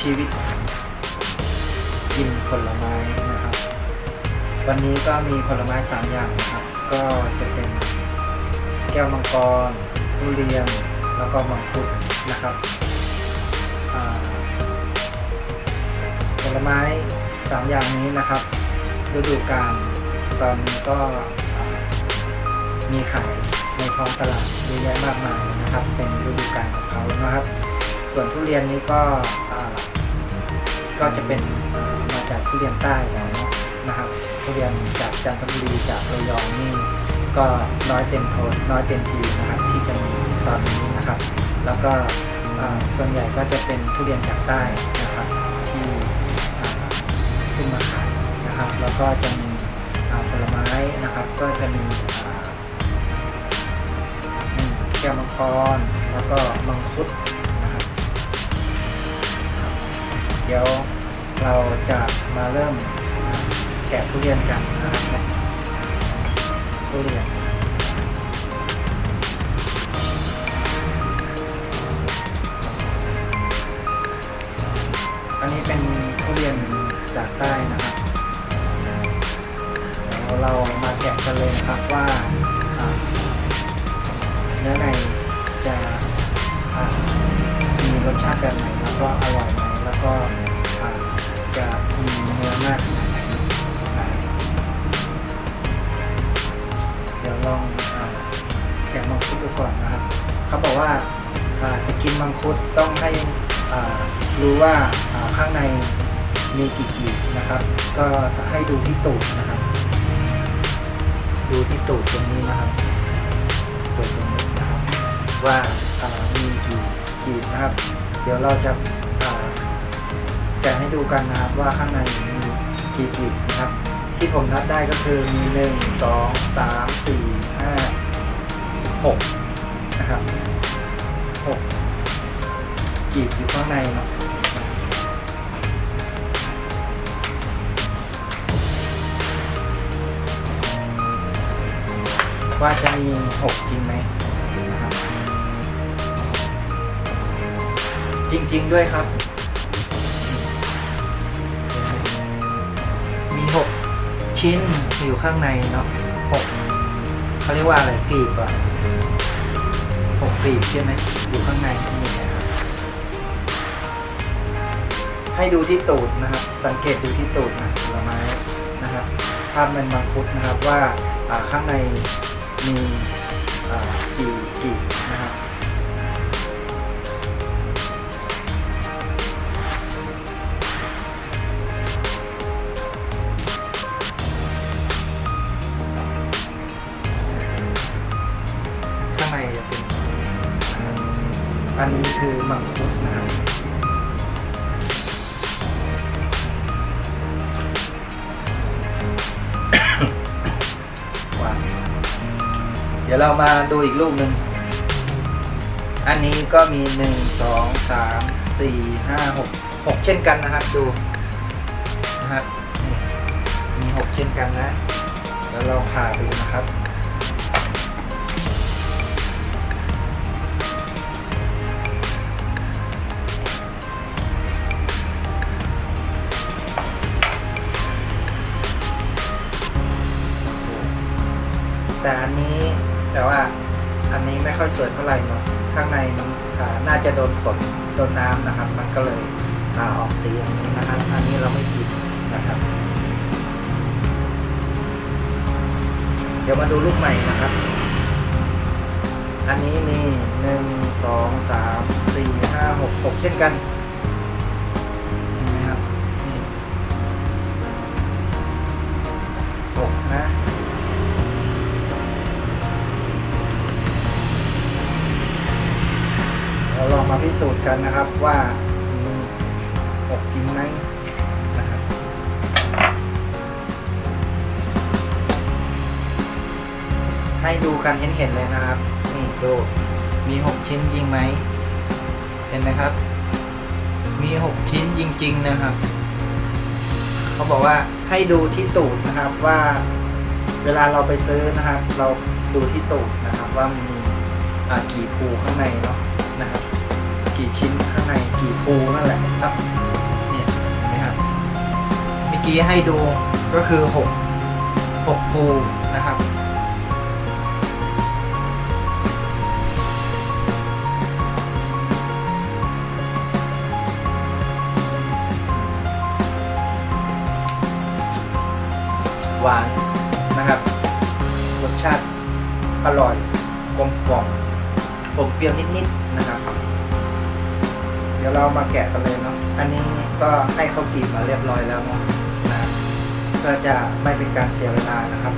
ชีวิตกินผลไม้นะครับ วันนี้ก็มีผลไม้สามอย่างนะครับ ก็จะเป็นแก้วมังกรทุเรียนแล้วก็มังคุดนะครับผลไม้สามอย่างนี้นะครับฤดูกาลตอนนี้ก็มีขายในท้องตลาดเยอะแยะมากมายนะครับ เป็นฤดูกาลของเขานะครับ ส่วนทุเรียนนี้ก็ ก็จะเป็นมาจากทุเรียนใต้แล้วนะครับทุเรียนจากจันทบุรีจากระยองนี่ก็น้อยเต็มโทนน้อยเต็มทีนะครับที่จะมีตอนนี้นะครับ แล้วก็ส่วนใหญ่ก็จะเป็นทุเรียนจากใต้นะครับที่ขึ้นมาขายนะครับ แล้วก็จะมีผลไม้นะครับ ก็จะมีแก้วมังกรแล้วก็มังคุดนะครับเดี๋ยว เราจะมาเริ่มแกะทุเรียนกันนะครับทุเรียนอันนี้เป็นทุเรียนจากใต้นะครับเดี๋ยวเรามาแกะกันเลยนะครับว่าเนื้อในจะมีรสชาติแบบไหนแล้วก็อร่อยไหมแล้วก็ ลองอแกะมังคุดดูก่อนนะครับ เขาบอกว่าจะกินมังคุดต้องให้รู้ว่าข้างในมีกี่กีบนะครับ ก็ให้ดูที่ตูดนะครับ ดูที่ตูดตรงนี้นะครับตูดตรงนี้นะครับ ว่ามีกี่กีบนะครับ เดี๋ยวเราจะแกะให้ดูกันนะครับว่าข้างในมีกี่กีบ ที่ผมนับได้ก็คือมีหนึ่งสองสามสี่ห้าหกนะครับหกกีบอยู่ข้างในเนาะว่าจะมีหกจริงไหมนะครับ จริง ๆ ด้วยครับ ชิ้นอยู่ข้างในเนาะหกเขาเรียกว่าอะไรกลีบอะหกกลีบใช่ไหมอยู่ข้างในนี่นะครับให้ดูที่ตูดนะครับ สังเกตดูที่ตูดนะผลไม้นะครับถ้าเป็นมังคุดนะครับว่าข้างในมีกี่ ดี๋ยวเรามาดูอีกรูปหนึ่ง อันนี้ก็มีหนึ่งสองสามสี่ห้าหกหกเช่นกันนะครับดูนะครับมีหกเช่นกันนะ แล้วเราผ่าดูนะครับแต่อันนี้ แต่ว่าอันนี้ไม่ค่อยสวยเท่าไหร่เนาะข้างในมันอ่าน่าจะโดนฝนโดนน้ำนะครับ มันก็เลยอออกสีอย่างนี้นะครับ อันนี้เราไม่กินนะครับ เดี๋ยวมาดูลูกใหม่นะครับ อันนี้มีหนึ่งสองสามสี่ห้าหกหกเช่นกัน สูจน์กันนะครับว่าอบจริงไหมนะครับให้ดูกันเห็นเห็นเลยนะครับ นี่ดูมีหกชิ้นจริงไหมเห็นไหมครับ มีหกชิ้นจริง ๆ นะครับ เขาบอกว่าให้ดูที่ตูดนะครับว่าเวลาเราไปซื้อนะครับ เราดูที่ตูดนะครับ ว่ามีอ่ากี่ภูข้างในเนาะนะครับ กี่ชิ้นข้างในกี่ภูนั่นแหละครับเนี่ยเห็นไหมครับเมื่อกี้ให้ดูก็คือหกหกภูนะครับหวานนะครับรสชาติอร่อยกลมกล่อมผมเปรี้ยวนิดๆนะครับ เดี๋ยวเรามาแกะกันเลยเนาะอันนี้ก็ให้เขากรีบมาเรียบร้อยแล้วเนาะนะก็จะไม่เป็นการเสียเวลานะครับ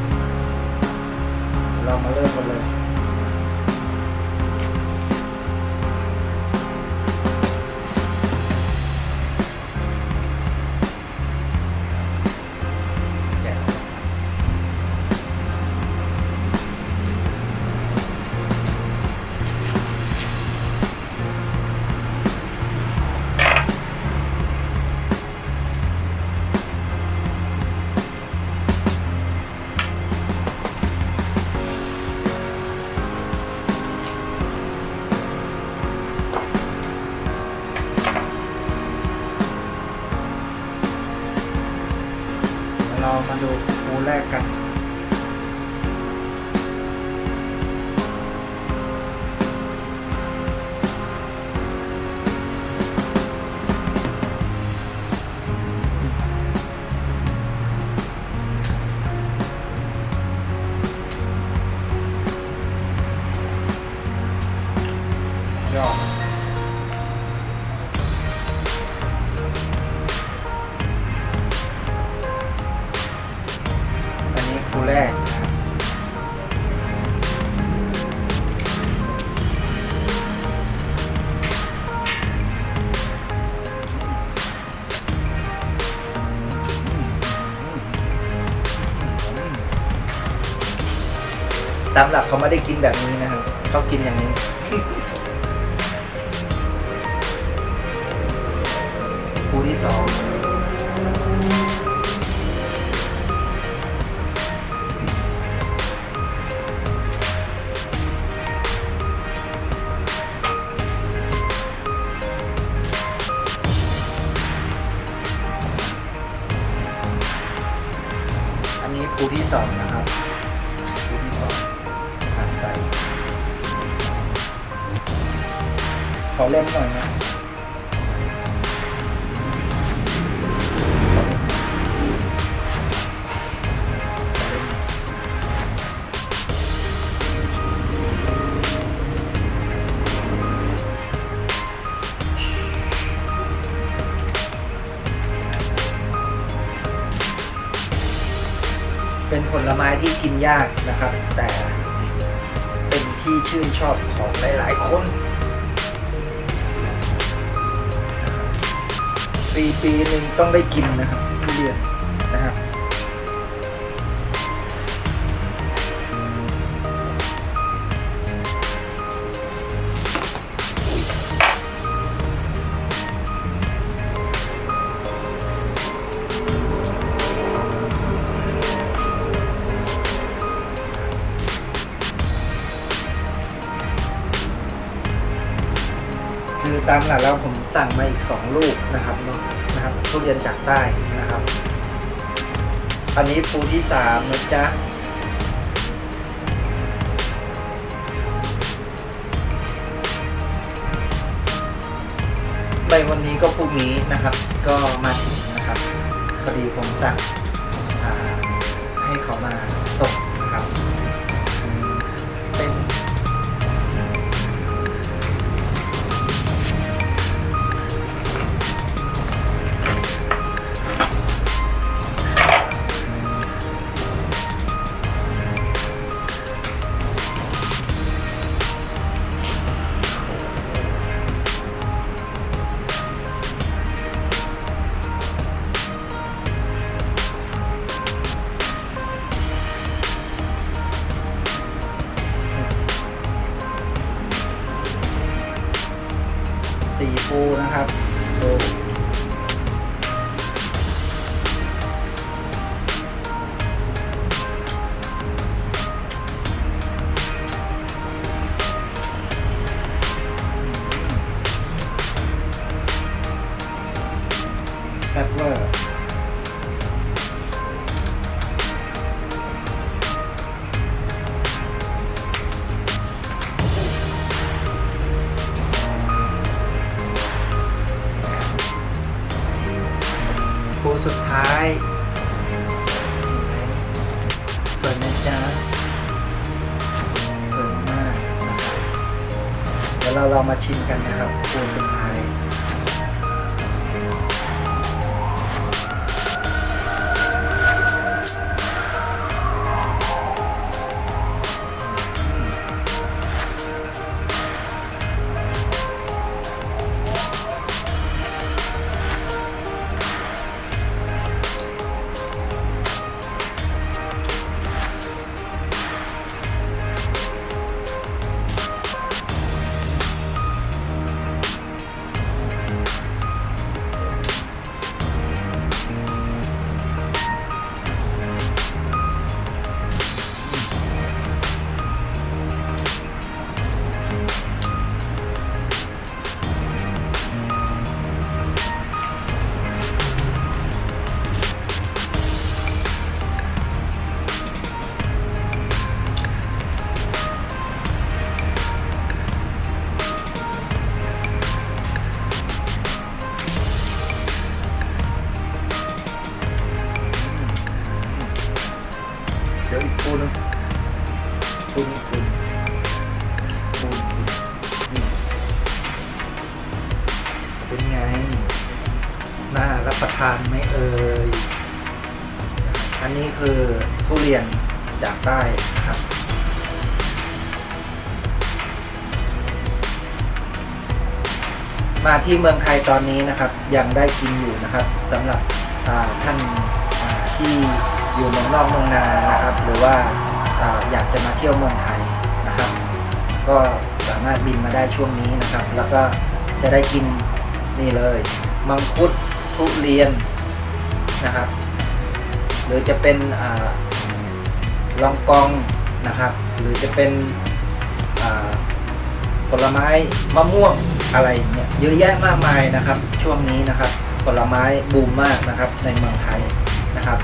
เรามาเริ่มกันเลย ตามหลักเขาไม่ได้กินแบบนี้นะครับเขากินอย่างนี้คูที่สองอันนี้ภูที่สองนะครับภูที่สอง อเล่มหน่อยนะเป็นผลไม้ที่กินยากนะครับ แต่เป็นที่ชื่นชอบของหลาย ๆ คน ปีปีหนึ่งต้องได้กินนะครับทุเรียนนะครับ คือตามหลักแล้วผมสั่งมาอีก 2 ลูกนะครับเนาะนะครับทุเรียนจากใต้นะครับ อันนี้ปูที่สามนะจ๊ะไปวันนี้ก็พรุ่งนี้นะครับ ก็มาถึงนะครับพอดีผมสั่งให้เขามาส่ง จ๊ะสวยมากนะครับเดี๋ยวเราเรามาชิมกันนะครับปูสุดท้าย มาที่เมืองไทยตอนนี้นะครับ ยังได้กินอยู่นะครับสำหรับท่านาที่อยู่เมืองนอกเมืองนานะครับ หรือว่าอาอยากจะมาเที่ยวเมืองไทยนะครับ ก็สามารถบินมาได้ช่วงนี้นะครับ แล้วก็จะได้กินนี่เลย มังคุดทุเรียนนะครับ หรือจะเป็นอลองกองนะครับ หรือจะเป็นผลไม้มะม่วง อะไรอย่างเงี้ยเยอะแยะมากมายนะครับ ช่วงนี้นะครับ ผลไม้บูมมากนะครับในเมืองไทยนะครับ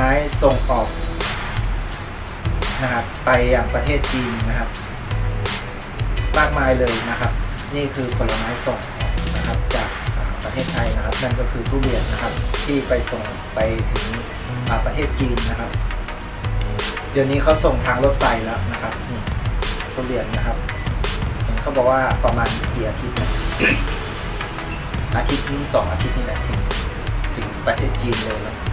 ไม้ส่งออกนะครับไปอย่างประเทศจีนนะครับ มากมายเลยนะครับ นี่คือผลไม้ส่งออกนะครับจากประเทศไทยนะครับ นั่นก็คือทุเรียนนะครับที่ไปส่งไปถึงประเทศจีนนะครับ เดี๋ยวนี้เขาส่งทางรถไฟแล้วนะครับทุเรียนนะครับเห็นเขาบอกว่าประมาณกี่อาทิตย์นะอาทิตย์นี้สองอาทิตย์นี่แหละถึงถึงประเทศจีนเลยนะ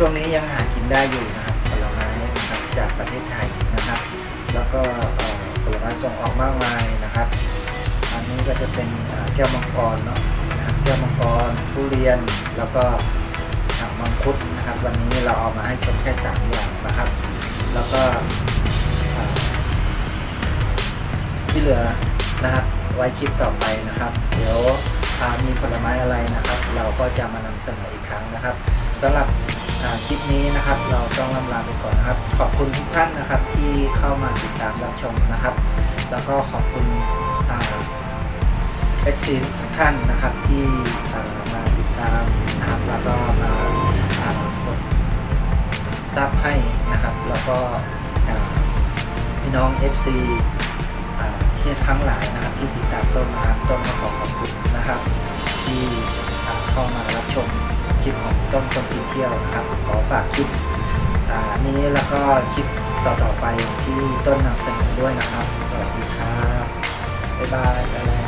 ช่วงนี้ยังหากินได้อยู่นะครับผลไม้นะครับจากประเทศไทยนะครับ แล้วก็ผลไม้ส่งออกมากมายนะครับ อันนี้ก็จะเป็นแก้วมังกรเนาะนะครับแก้วมังกรทุเรียนแล้วก็มังคุดนะครับ วันนี้เราเอามาให้ชมแค่สามอย่างนะครับ แล้วก็ที่เหลือนะครับไว้คลิปต่อไปนะครับ เดี๋ยว มีผลไม้อะไรนะครับ เราก็จะมานำเสนออีกครั้งนะครับสำหรับคลิปนี้นะครับ เราต้องลำลาไปก่อนนะครับ ขอบคุณทุกท่านนะครับที่เข้ามาติดตามรับชมนะครับ แล้วก็ขอบคุณเอฟซีทุกท่านนะครับที่มาติดตามนะครับแล้วก็มาอ่ากดซับให้นะครับ แล้วก็พี่น้อง FC ทั้งหลายนะครับที่ติดตามต้นนะครับต้นก็ขอขอบคุณนะครับ ที่เข้ามารับชมคลิปของต้นคนกินเที่ยวนะครับ ขอฝากคลิปนี้แล้วก็คลิปต่อๆไปที่ต้นนำเสนอด้วยนะครับ สวัสดีครับบ๊ายบายไปแล้ว